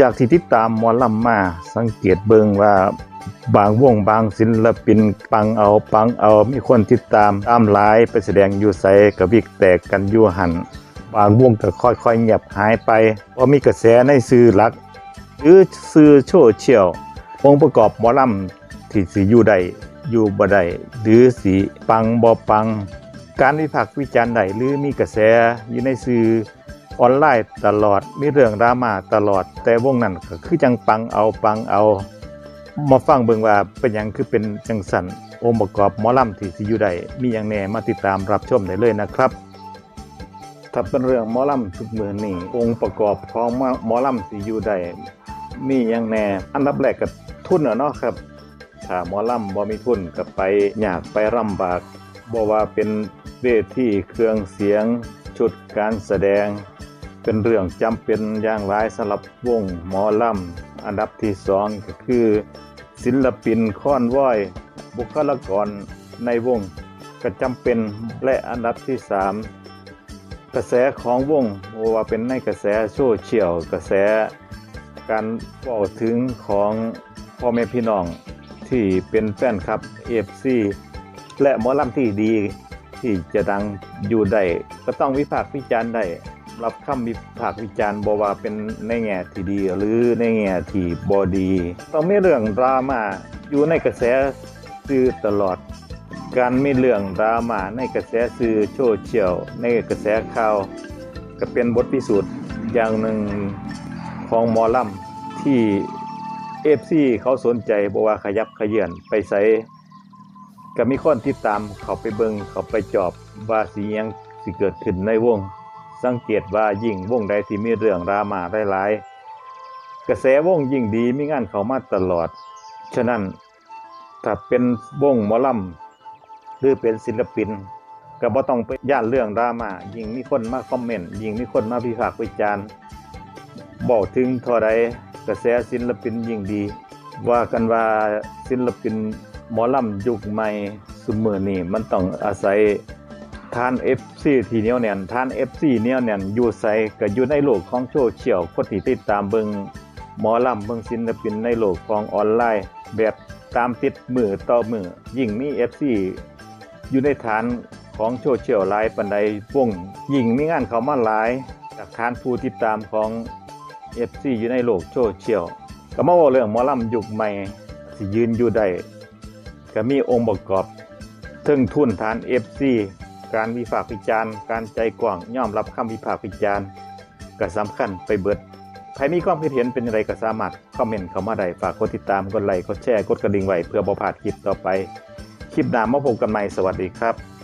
จากที่ติดตามหมอลำมาสังเกตเบิงว่าบางวงบางศิลปินปังเอาปังเอามีคนติดตามตามหลายไปแสดงอยู่ไสกับวิกแตกกันอยู่หันบางวงก็ค่อยๆเงียบหายไปเพราะมีกระแสในสื่อหลัก หรือสื่อโซเชียลองค์ประกอบหมอลำที่สิอยู่ใดอยู่บ่ได้หรือสิปังบ่ปัง การวิพากษ์วิจารณ์ใดหรือมีกระแสอยู่ในสื่อ ออนไลน์ตลอดมีเรื่องดราม่าตลอด แต่วงนั้นก็คือจังปังเอาปังเอามาฟังเบิ่งว่าเป็นยังคือเป็นจังสันองค์ประกอบหมอลำที่สิอยู่ใดมีหยังแน่มาติดตามรับชมได้เลยนะครับ ถ้าเป็นเรื่องหมอลำทุกมือนี่องค์ประกอบของหมอลำสิอยู่ใดมีหยังแน่อันดับแรกก็ทุนเนาะครับถ้าหมอลำบ่มีทุนก็ไปยากไปลำบากบ่ว่าเป็นเวทีเครื่องเสียงชุดการแสดง เป็นเรื่องจำเป็นอย่างหลายสำหรับวงหมอลำอันดับที่สองก็คือ ศิลปินค้อนว้อย บุคลากรในวงก็จำเป็นและอันดับที่สามกระแสของวงว่าเป็นในกระแสโซเชียลกระแสการเว้าถึงของพ่อแม่พี่น้องที่เป็นแฟนคลับ FC และหมอลำที่ดีที่จะดังอยู่ได้ก็ต้องวิพากษ์วิจารณ์ได้ รับคำวิพากษ์วิจารณ์บ่ว่าเป็นในแง่ที่ดี หรือในแง่ที่บ่ดี ต้องมีเรื่องดราม่าอยู่ในกระแสสื่อตลอด การมีเรื่องดราม่าในกระแสสื่อโซเชียลในกระแสข่าว ก็เป็นบทพิสูจน์อย่างหนึ่งของมอลำที่เอฟซีเขาสนใจบอกว่าขยับขยื่นไปใส่ก็มีคนติดตามเขาไปเบิงเขาไปจอบว่าสิยังสิเกิดขึ้นในวง สังเกตว่ายิ่งวงใดที่มีเรื่องดราม่าหลายๆกระแสวงยิ่งดีมีงานเขามาตลอด ฉะนั้นถ้าเป็นวงหมอลำหรือเป็นศิลปิน ก็บ่ต้องไปย่านเรื่องดราม่ายิ่งมีคนมาคอมเมนต์ยิ่งมีคนมาวิพากษ์วิจารณ์บอกถึงเท่าใดกระแสศิลปินยิ่งดี ว่ากันว่าศิลปินหมอลำยุคใหม่สมือนี่มันต้องอาศัย ทาน FC ที่เหนียวแน่นทาน FC เหนียวแน่นอยู่ไสก็อยู่ในโลกของโซเชียลคนที่ติดตามเบิงหมอลำเบิงศิลปินในโลกของออนไลน์ แบบตามติดมือต่อมือยิ่งมี FC อยู่ในฐานของโซเชียลหลายปันใดวงยิ่งมีงานเขามาหลายจากฐานผู้ติดตามของ FC อยู่ในโลกโซเชียลก็มาว่าเรื่องหมอลำยุคใหม่สิยืนอยู่ได้ก็มีองค์ประกอบเทิงทุนฐาน FC การวิพากษ์วิจารณ์ การใจกว้างยอมรับคำวิพากษ์วิจารณ์ก็สำคัญไปเบิดใครมีความคิดเห็นเป็นอะไรก็สามารถคอมเมนต์เข้ามาได้ฝากกดติดตามกดไลค์กดแชร์กดกระดิ่งไว้เพื่อบ่พลาดคลิปต่อไป คลิปหน้ามาพบกันใหม่สวัสดีครับ